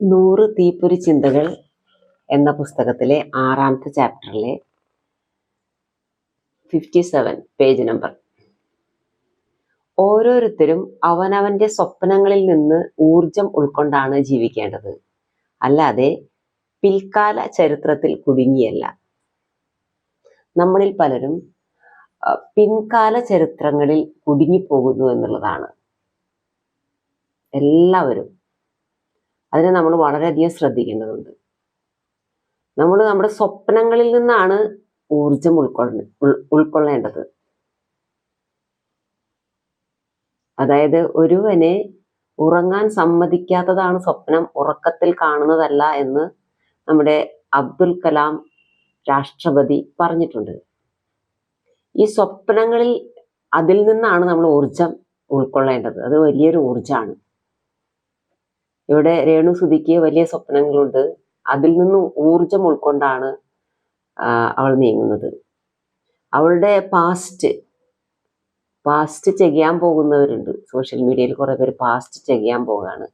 നൂറ് തീപ്പൊരി ചിന്തകൾ എന്ന പുസ്തകത്തിലെ ആറാമത്തെ ചാപ്റ്ററിലെ ഫിഫ്റ്റി സെവൻ പേജ് നമ്പർ ഓരോരുത്തരും അവനവന്റെ സ്വപ്നങ്ങളിൽ നിന്ന് ഊർജം ഉൾക്കൊണ്ടാണ് ജീവിക്കേണ്ടത്. അല്ലാതെ പിൽക്കാല ചരിത്രത്തിൽ കുടുങ്ങിയല്ല. നമ്മളിൽ പലരും പിൻകാല ചരിത്രങ്ങളിൽ കുടുങ്ങിപ്പോകുന്നു എന്നുള്ളതാണ്. എല്ലാവരും അതിനെ നമ്മൾ വളരെയധികം ശ്രദ്ധിക്കേണ്ടതുണ്ട്. നമ്മൾ നമ്മുടെ സ്വപ്നങ്ങളിൽ നിന്നാണ് ഊർജം ഉൾക്കൊള്ള ഉൾ- ഉൾക്കൊള്ളേണ്ടത്. അതായത് ഒരുവനെ ഉറങ്ങാൻ സമ്മതിക്കാത്തതാണ് സ്വപ്നം ഉറക്കത്തിൽ കാണുന്നതല്ല എന്ന് നമ്മുടെ അബ്ദുൽ കലാം രാഷ്ട്രപതി പറഞ്ഞിട്ടുണ്ട്. ഈ സ്വപ്നങ്ങളിൽ അതിൽ നിന്നാണ് നമ്മൾ ഊർജം ഉൾക്കൊള്ളേണ്ടത്. അത് വലിയൊരു ഊർജമാണ് ഇവിടെ രേണു സുധിക്ക് വലിയ സ്വപ്നങ്ങളുണ്ട്. അതിൽ നിന്നും ഊർജം ഉൾക്കൊണ്ടാണ് അവൾ നീങ്ങുന്നത്. അവളുടെ പാസ്റ്റ് പാസ്റ്റ് ചെയ്യാൻ പോകുന്നവരുണ്ട്. സോഷ്യൽ മീഡിയയിൽ കുറെ പേര് പാസ്റ്റ് ചെയ്യാൻ പോവുകയാണ്.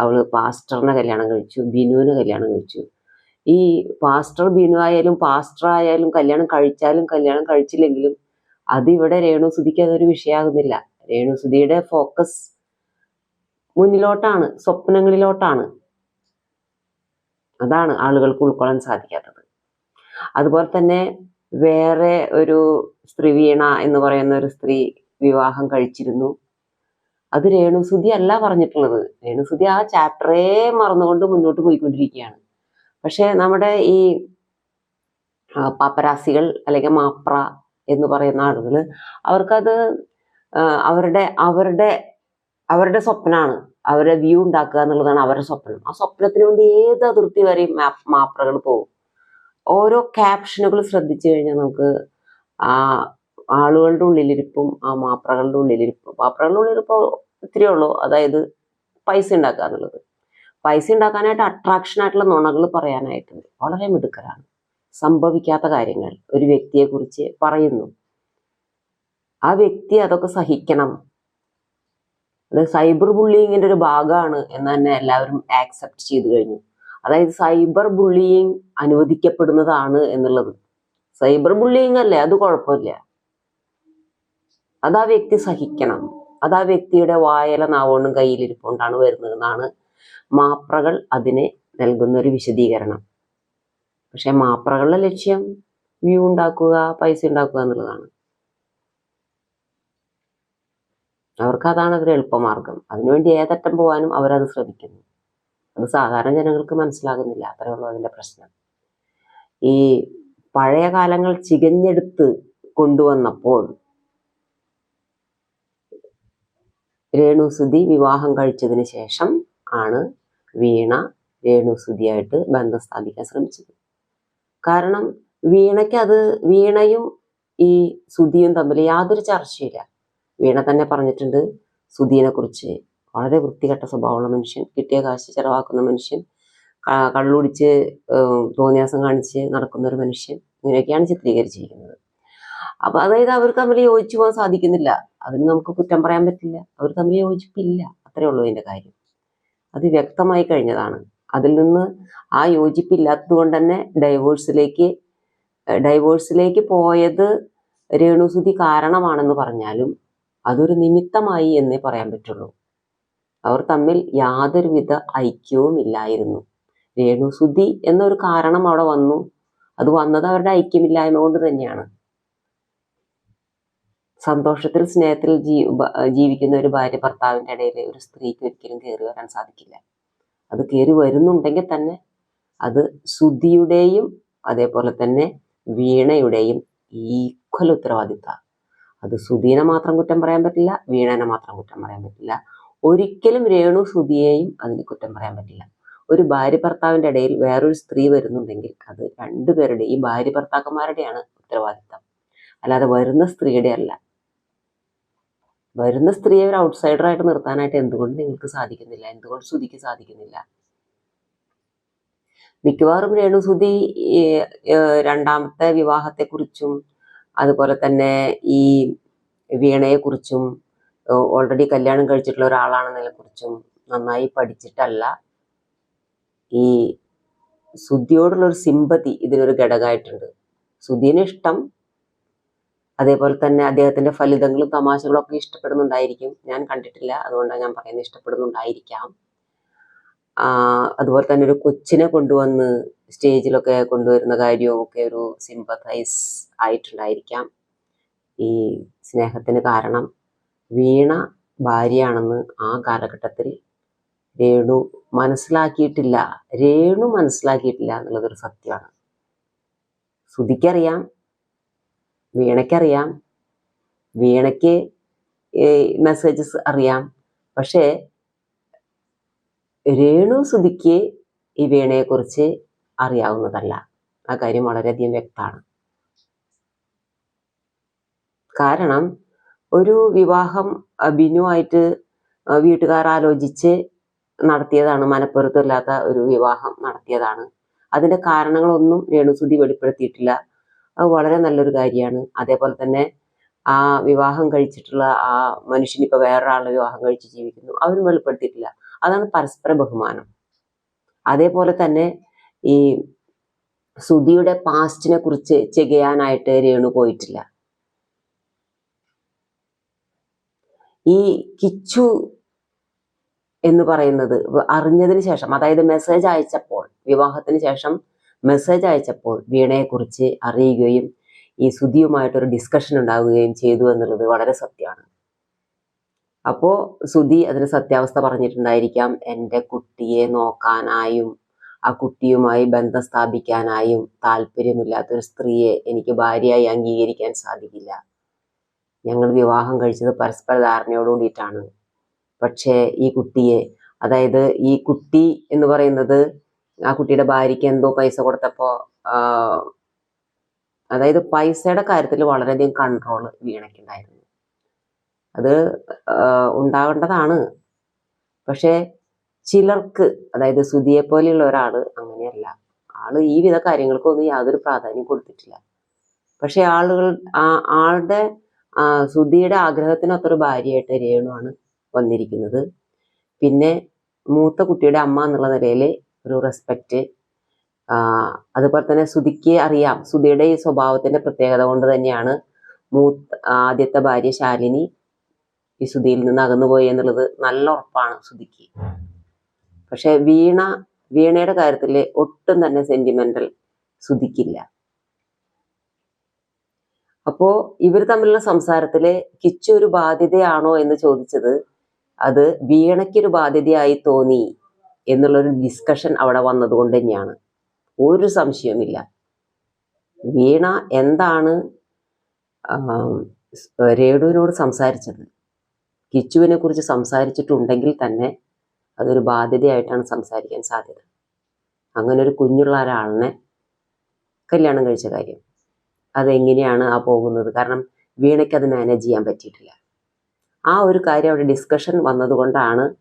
അവൾ പാസ്റ്ററിനെ കല്യാണം കഴിച്ചു ബിനുവിനെ കല്യാണം കഴിച്ചു. ഈ പാസ്റ്റർ ബിനു ആയാലും പാസ്റ്റർ ആയാലും കല്യാണം കഴിച്ചാലും കല്യാണം കഴിച്ചില്ലെങ്കിലും അതിവിടെ രേണു സുധിക്ക് അതൊരു വിഷയമാകുന്നില്ല. രേണുസുതിയുടെ ഫോക്കസ് മുന്നിലോട്ടാണ് സ്വപ്നങ്ങളിലോട്ടാണ്. അതാണ് ആളുകൾക്ക് ഉൾക്കൊള്ളാൻ സാധിക്കാത്തത്. അതുപോലെ തന്നെ വേറെ ഒരു സ്ത്രീ വീണ എന്ന് പറയുന്ന ഒരു സ്ത്രീ വിവാഹം കഴിച്ചിരുന്നു. അത് രേണുസുതി അല്ല പറഞ്ഞിട്ടുള്ളത്. രേണുസുതി ആ ചാപ്റ്ററേ മറന്നുകൊണ്ട് മുന്നോട്ട് പോയിക്കൊണ്ടിരിക്കുകയാണ്. പക്ഷെ നമ്മുടെ ഈ പാപ്പരാസികൾ അല്ലെങ്കിൽ മാപ്ര എന്ന് പറയുന്ന ആളുകൾ അവർക്കത് അവരുടെ അവരുടെ അവരുടെ സ്വപ്നമാണ് അവരുടെ വ്യൂ ഉണ്ടാക്കുക എന്നുള്ളതാണ് അവരുടെ സ്വപ്നം. ആ സ്വപ്നത്തിന് വേണ്ടി ഏത് അതിർത്തി വരെയും മാപ്രകൾ പോകും. ഓരോ ക്യാപ്ഷനുകൾ ശ്രദ്ധിച്ചു കഴിഞ്ഞാൽ നമുക്ക് ആ ആളുകളുടെ ഉള്ളിലിരിപ്പും ആ മാപ്രകളുടെ ഉള്ളിലിരിപ്പും. മാപ്രകളുടെ ഉള്ളിലിരിപ്പ് ഇത്രയേ ഉള്ളൂ. അതായത് പൈസ ഉണ്ടാക്കുക എന്നുള്ളത്. പൈസ ഉണ്ടാക്കാനായിട്ട് അട്രാക്ഷൻ ആയിട്ടുള്ള നുണകൾ പറയാനായിട്ടുണ്ട് വളരെ മിടുക്കരാണ്. സംഭവിക്കാത്ത കാര്യങ്ങൾ ഒരു വ്യക്തിയെ കുറിച്ച് പറയുന്നു. ആ വ്യക്തി അതൊക്കെ സഹിക്കണം. അത് സൈബർ ബുള്ളിയിങ്ങിന്റെ ഒരു ഭാഗമാണ് എന്ന് തന്നെ എല്ലാവരും ആക്സെപ്റ്റ് ചെയ്തു കഴിഞ്ഞു. അതായത് സൈബർ ബുള്ളിയിങ് അനുവദിക്കപ്പെടുന്നതാണ് എന്നുള്ളത്. സൈബർ ബുള്ളിയിങ് അല്ലേ? അത് കുഴപ്പമില്ല. അത് ആ വ്യക്തി സഹിക്കണം. അത് ആ വ്യക്തിയുടെ വായല നാവോണ്ടും കയ്യിലിരിപ്പോണ്ടാണ് വരുന്നതെന്നാണ് മാപ്രകൾ അതിനെ നൽകുന്ന ഒരു വിശദീകരണം. പക്ഷെ മാപ്രകളുടെ ലക്ഷ്യം വ്യൂ ഉണ്ടാക്കുക പൈസ ഉണ്ടാക്കുക എന്നുള്ളതാണ്. അവർക്ക് അതാണ് ഒരു എളുപ്പമാർഗം. അതിനുവേണ്ടി ഏതറ്റം പോകാനും അവരത് ശ്രമിക്കുന്നു. അത് സാധാരണ ജനങ്ങൾക്ക് മനസ്സിലാകുന്നില്ല. അത്രയുള്ളൂ അതിന്റെ പ്രശ്നം. ഈ പഴയ കാലങ്ങൾ ചികഞ്ഞെടുത്ത് കൊണ്ടുവന്നപ്പോൾ രേണുസുതി വിവാഹം കഴിച്ചതിന് ശേഷം ആണ് വീണ രേണുസുതിയായിട്ട് ബന്ധം സ്ഥാപിക്കാൻ ശ്രമിച്ചത്. കാരണം വീണയ്ക്ക് അത് വീണയും ഈ സുതിയും തമ്മിൽ യാതൊരു ചർച്ചയില്ല. വീണ തന്നെ പറഞ്ഞിട്ടുണ്ട്. സുധീനെ കുറിച്ച്. വളരെ വൃത്തികെട്ട സ്വഭാവമുള്ള മനുഷ്യൻ കിട്ടിയ കാശ് ചെലവാക്കുന്ന മനുഷ്യൻ കള്ളുടിച്ച് തോന്നിയാസം കാണിച്ച് നടക്കുന്ന ഒരു മനുഷ്യൻ ഇങ്ങനെയൊക്കെയാണ് ചിത്രീകരിച്ചിരിക്കുന്നത്. അപ്പൊ അതായത് അവർ തമ്മിൽ യോജിച്ചു പോകാൻ സാധിക്കുന്നില്ല. അതിന് നമുക്ക് കുറ്റം പറയാൻ പറ്റില്ല. അവർ തമ്മിൽ യോജിപ്പില്ല. അത്രേ ഉള്ളൂ ഇതിന്റെ കാര്യം. അത് വ്യക്തമായി കഴിഞ്ഞതാണ്. അതിൽ നിന്ന് ആ യോജിപ്പില്ലാത്തത് കൊണ്ട് തന്നെ ഡൈവോഴ്സിലേക്ക് ഡൈവോഴ്സിലേക്ക് പോയത് രേണുസുതി കാരണമാണെന്ന് പറഞ്ഞാലും അതൊരു നിമിത്തമായി എന്നേ പറയാൻ പറ്റുള്ളൂ. അവർ തമ്മിൽ യാതൊരുവിധ ഐക്യവും ഇല്ലായിരുന്നു. രേണുസുതി എന്നൊരു കാരണം അവിടെ വന്നു. അത് വന്നത് അവരുടെ ഐക്യമില്ലായ്മ കൊണ്ട് തന്നെയാണ്. സന്തോഷത്തിൽ സ്നേഹത്തിൽ ജീ ജീവിക്കുന്ന ഒരു ഭാര്യ ഭർത്താവിന്റെ ഇടയിൽ ഒരു സ്ത്രീക്ക് ഒരിക്കലും കയറി വരാൻ സാധിക്കില്ല. അത് കയറി വരുന്നുണ്ടെങ്കിൽ തന്നെ അത് സുധിയുടെയും അതേപോലെ തന്നെ വീണയുടെയും ഈക്വൽ ഉത്തരവാദിത്ത അത് സുധീനെ മാത്രം കുറ്റം പറയാൻ പറ്റില്ല വീണനെ മാത്രം കുറ്റം പറയാൻ പറ്റില്ല. ഒരിക്കലും രേണു സുധിയെയും അതിന് കുറ്റം പറയാൻ പറ്റില്ല. ഒരു ഭാര്യ ഭർത്താവിന്റെ ഇടയിൽ വേറൊരു സ്ത്രീ വരുന്നുണ്ടെങ്കിൽ അത് രണ്ടുപേരുടെ ഈ ഭാര്യ ഭർത്താക്കന്മാരുടെയാണ് ഉത്തരവാദിത്തം. അല്ലാതെ വരുന്ന സ്ത്രീയുടെ അല്ല. വരുന്ന സ്ത്രീയെ ഒരു ഔട്ട്സൈഡറായിട്ട് നിർത്താനായിട്ട് എന്തുകൊണ്ട് നിങ്ങൾക്ക് സാധിക്കുന്നില്ല? എന്തുകൊണ്ട് സുധിക്ക് സാധിക്കുന്നില്ല? മിക്കവാറും രേണുസുതി രണ്ടാമത്തെ വിവാഹത്തെക്കുറിച്ചും അതുപോലെ തന്നെ ഈ വീണയെക്കുറിച്ചും ഓൾറെഡി കല്യാണം കഴിച്ചിട്ടുള്ള ഒരാളാണെന്നതിനെ കുറിച്ചും നന്നായി പഠിച്ചിട്ടല്ല. ഈ ഒരു സിമ്പതി ഇതിനൊരു ഘടകമായിട്ടുണ്ട്. സുധീന ഇഷ്ടം അതേപോലെ തന്നെ അദ്ദേഹത്തിന്റെ ഫലിതങ്ങളും തമാശകളും ഒക്കെ ഇഷ്ടപ്പെടുന്നുണ്ടായിരിക്കും. ഞാൻ കണ്ടിട്ടില്ല അതുകൊണ്ടാണ് ഞാൻ പറയുന്നത് ഇഷ്ടപ്പെടുന്നുണ്ടായിരിക്കാം. അതുപോലെ തന്നെ ഒരു കൊച്ചിനെ കൊണ്ടുവന്ന് സ്റ്റേജിലൊക്കെ കൊണ്ടുവരുന്ന കാര്യവും ഒക്കെ ഒരു സിമ്പത്തൈസ് ആയിട്ടുണ്ടായിരിക്കാം. ഈ സ്നേഹത്തിന് കാരണം വീണ ഭാര്യയാണെന്ന് ആ കാലഘട്ടത്തിൽ രേണു മനസ്സിലാക്കിയിട്ടില്ല. രേണു മനസ്സിലാക്കിയിട്ടില്ല എന്നുള്ളതൊരു സത്യമാണ്. ശ്രുതിക്കറിയാം വീണയ്ക്കറിയാം വീണയ്ക്ക് മെസ്സേജസ് അറിയാം. പക്ഷേ രേണു ശ്രുതിക്ക് ഈ വീണയെക്കുറിച്ച് അറിയാവുന്നതല്ല. ആ കാര്യം വളരെയധികം വ്യക്തമാണ്. കാരണം ഒരു വിവാഹം ബിനുവായിട്ട് വീട്ടുകാർ ആലോചിച്ച് നടത്തിയതാണ് മനപ്പുറത്തില്ലാത്ത ഒരു വിവാഹം നടത്തിയതാണ്. അതിന്റെ കാരണങ്ങളൊന്നും രേണുസുതി വെളിപ്പെടുത്തിയിട്ടില്ല. അത് വളരെ നല്ലൊരു കാര്യമാണ്. അതേപോലെ തന്നെ ആ വിവാഹം കഴിച്ചിട്ടുള്ള ആ മനുഷ്യൻ ഇപ്പൊ വേറൊരാളുടെ വിവാഹം കഴിച്ച് ജീവിക്കുന്നു. അവരും വെളിപ്പെടുത്തിയിട്ടില്ല. അതാണ് പരസ്പര ബഹുമാനം. അതേപോലെ തന്നെ ഈ സുധിയുടെ പാസ്റ്റിനെ കുറിച്ച് ചെകയാനായിട്ട് രേണു പോയിട്ടില്ല. ഈ കിച്ചു എന്ന് പറയുന്നത് അറിഞ്ഞതിന് ശേഷം അതായത് മെസ്സേജ് അയച്ചപ്പോൾ വിവാഹത്തിന് ശേഷം മെസ്സേജ് അയച്ചപ്പോൾ വീണയെക്കുറിച്ച് അറിയുകയും ഈ സുധിയുമായിട്ടൊരു ഡിസ്കഷൻ ഉണ്ടാവുകയും ചെയ്തു എന്നുള്ളത് വളരെ സത്യമാണ്. അപ്പോ സുധി അതിന് സത്യാവസ്ഥ പറഞ്ഞിട്ടുണ്ടായിരിക്കാം എന്റെ കുട്ടിയെ നോക്കാനായും ആ കുട്ടിയുമായി ബന്ധം സ്ഥാപിക്കാനായും താല്പര്യമില്ലാത്തൊരു സ്ത്രീയെ എനിക്ക് ഭാര്യയായി അംഗീകരിക്കാൻ സാധിക്കില്ല. ഞങ്ങൾ വിവാഹം കഴിച്ചത് പരസ്പര ധാരണയോടുകൂടിയിട്ടാണ് പക്ഷേ ഈ കുട്ടിയെ അതായത് ഈ കുട്ടി എന്ന് പറയുന്നത് ആ കുട്ടിയുടെ ഭാര്യയ്ക്ക് എന്തോ പൈസ കൊടുത്തപ്പോൾ അതായത് പൈസയുടെ കാര്യത്തിൽ വളരെയധികം കൺട്രോൾ വീണയ്ക്കുണ്ടായിരുന്നു അത് ഉണ്ടാവേണ്ടതാണ്. പക്ഷേ ചിലർക്ക് അതായത് സുധിയെ പോലെയുള്ള ഒരാൾ അങ്ങനെയല്ല. ആൾ ഈ വിധ കാര്യങ്ങൾക്കൊന്നും യാതൊരു പ്രാധാന്യം കൊടുത്തിട്ടില്ല. പക്ഷെ ആളുകൾ ആ ആളുടെ സുധിയുടെ ആഗ്രഹത്തിനൊത്തൊരു ഭാര്യയായിട്ട് രേണുവാണ് വന്നിരിക്കുന്നത്. പിന്നെ മൂത്ത കുട്ടിയുടെ അമ്മ എന്നുള്ള നിലയിൽ ഒരു റെസ്പെക്റ്റ് അതുപോലെ തന്നെ സുധിക്ക് അറിയാം. സുധിയുടെ ഈ സ്വഭാവത്തിന്റെ പ്രത്യേകത കൊണ്ട് തന്നെയാണ് മൂത്ത ആദ്യത്തെ ഭാര്യ ശാലിനി ഈ സുധിയിൽ നിന്ന് അകന്നുപോയി എന്നുള്ളത് നല്ല ഉറപ്പാണ് സുധിക്ക്. പക്ഷെ വീണ വീണയുടെ കാര്യത്തിൽ ഒട്ടും തന്നെ സെന്റിമെന്റൽ സുധിക്കില്ല അപ്പോ ഇവർ തമ്മിലുള്ള സംസാരത്തിൽ കിച്ചു ഒരു ബാധ്യതയാണോ എന്ന് ചോദിച്ചത് അത് വീണയ്ക്കൊരു ബാധ്യതയായി തോന്നി എന്നുള്ളൊരു ഡിസ്കഷൻ അവിടെ വന്നതുകൊണ്ട് തന്നെയാണ്. ഒരു സംശയവുമില്ല. വീണ എന്താണ് രേഡുവിനോട് സംസാരിച്ചത്? കിച്ചുവിനെ കുറിച്ച് സംസാരിച്ചിട്ടുണ്ടെങ്കിൽ തന്നെ അതൊരു ബാധ്യതയായിട്ടാണ് സംസാരിക്കാൻ സാധ്യത. അങ്ങനെ ഒരു കുഞ്ഞുള്ള ഒരാളിനെ കല്യാണം കഴിച്ച കാര്യം. അതെങ്ങനെയാണ് ആ പോകുന്നത്? കാരണം വീണയ്ക്ക് അത് മാനേജ് ചെയ്യാൻ പറ്റിയിട്ടില്ല. ആ ഒരു കാര്യം അവിടെ ഡിസ്കഷൻ വന്നതുകൊണ്ടാണ്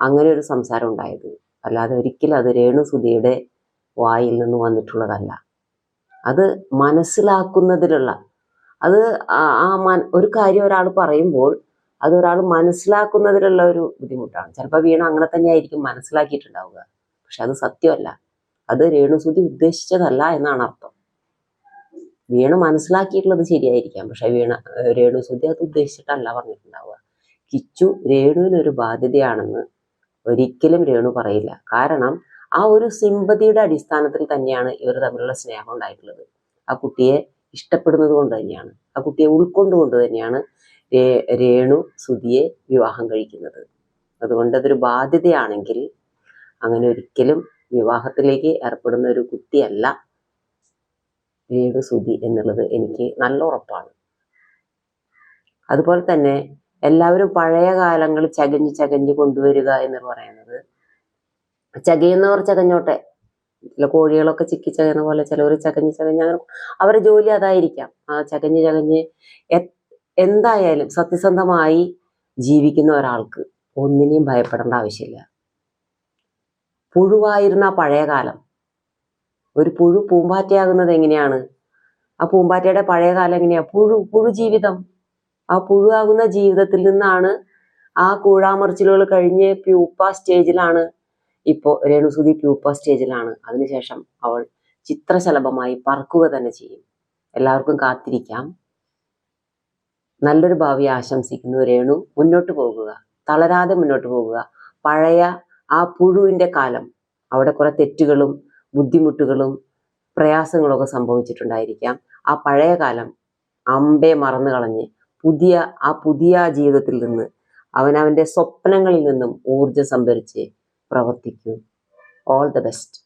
അങ്ങനെ ഒരു സംസാരം ഉണ്ടായത്. അല്ലാതെ ഒരിക്കലും അത് രേണു സുധിയുടെ വായിൽ നിന്ന് വന്നിട്ടുള്ളതല്ല. അത് മനസ്സിലാക്കുന്നതിലുള്ള അത് ആ- ഒരു കാര്യം ഒരാൾ പറയുമ്പോൾ അത് ഒരാൾ മനസ്സിലാക്കുന്നതിലുള്ള ഒരു ബുദ്ധിമുട്ടാണ്. ചിലപ്പോൾ വീണ അങ്ങനെ തന്നെ ആയിരിക്കും മനസ്സിലാക്കിയിട്ടുണ്ടാവുക. പക്ഷെ അത് സത്യമല്ല. അത് രേണുസുതി ഉദ്ദേശിച്ചതല്ല എന്നാണ് അർത്ഥം. വീണ മനസ്സിലാക്കിയിട്ടുള്ളത് ശരിയായിരിക്കാം. പക്ഷെ വീണ രേണുസുതി അത് ഉദ്ദേശിച്ചിട്ടല്ല പറഞ്ഞിട്ടുണ്ടാവുക. കിച്ചു രേണുവിനൊരു ബാധ്യതയാണെന്ന് ഒരിക്കലും രേണു പറയില്ല. കാരണം ആ ഒരു സിമ്പതിയുടെ അടിസ്ഥാനത്തിൽ തന്നെയാണ് ഇവർ തമ്മിലുള്ള സ്നേഹം ഉണ്ടായിട്ടുള്ളത്. ആ കുട്ടിയെ ഇഷ്ടപ്പെടുന്നത് കൊണ്ട് തന്നെയാണ്. ആ കുട്ടിയെ ഉൾക്കൊണ്ടുകൊണ്ട് തന്നെയാണ് രേണു സുധിയെ വിവാഹം കഴിക്കുന്നത്. അതുകൊണ്ട് അതൊരു ബാധ്യതയാണെങ്കിൽ അങ്ങനെ ഒരിക്കലും വിവാഹത്തിലേക്ക് ഏർപ്പെടുന്ന ഒരു കുട്ടിയല്ല രേണു സുധി എന്നുള്ളത് എനിക്ക് നല്ല ഉറപ്പാണ്. അതുപോലെ തന്നെ എല്ലാവരും പഴയ കാലങ്ങൾ ചകഞ്ഞ് ചകഞ്ഞ് കൊണ്ടുവരിക എന്ന് പറയുന്നത് ചകയുന്നവർ ചകഞ്ഞോട്ടെ. ചില കോഴികളൊക്കെ ചിക്കി ചകയുന്ന പോലെ ചിലവർ ചകഞ്ഞ് ചകഞ്ഞ് അവരുടെ ജോലി അതായിരിക്കാം. ആ ചകഞ്ഞ് ചകഞ്ഞ് എന്തായാലും സത്യസന്ധമായി ജീവിക്കുന്ന ഒരാൾക്ക് ഒന്നിനെയും ഭയപ്പെടേണ്ട ആവശ്യമില്ല. പുഴുവായിരുന്ന പഴയ കാലം. ഒരു പുഴു പൂമ്പാറ്റയാകുന്നത് എങ്ങനെയാണ്? ആ പൂമ്പാറ്റയുടെ പഴയ കാലം എങ്ങനെയാണ് പുഴു പുഴു ജീവിതം. ആ പുഴുവാകുന്ന ജീവിതത്തിൽ നിന്നാണ് ആ കൂഴാമറിച്ചിലുകൾ കഴിഞ്ഞ് പ്യൂപ്പ സ്റ്റേജിലാണ്. ഇപ്പോൾ രേണുസുതി പ്യൂപ്പ സ്റ്റേജിലാണ്. അതിനുശേഷം അവൾ ചിത്രശലഭമായി പറക്കുക തന്നെ ചെയ്യും. എല്ലാവർക്കും കാത്തിരിക്കാം. നല്ലൊരു ഭാവി ആശംസിക്കുന്നു രേണു. മുന്നോട്ട് പോകുക. തളരാതെ മുന്നോട്ട് പോകുക. പഴയ ആ പുഴുവിന്റെ കാലം. അവിടെ കുറെ തെറ്റുകളും ബുദ്ധിമുട്ടുകളും പ്രയാസങ്ങളൊക്കെ സംഭവിച്ചിട്ടുണ്ടായിരിക്കാം. ആ പഴയ കാലം അമ്പെ മറന്നു കളഞ്ഞ് പുതിയ ആ പുതിയ ജീവിതത്തിൽ നിന്ന് അവനവന്റെ സ്വപ്നങ്ങളിൽ നിന്നും ഊർജം സംഭരിച്ച് പ്രവർത്തിക്കൂ. All the best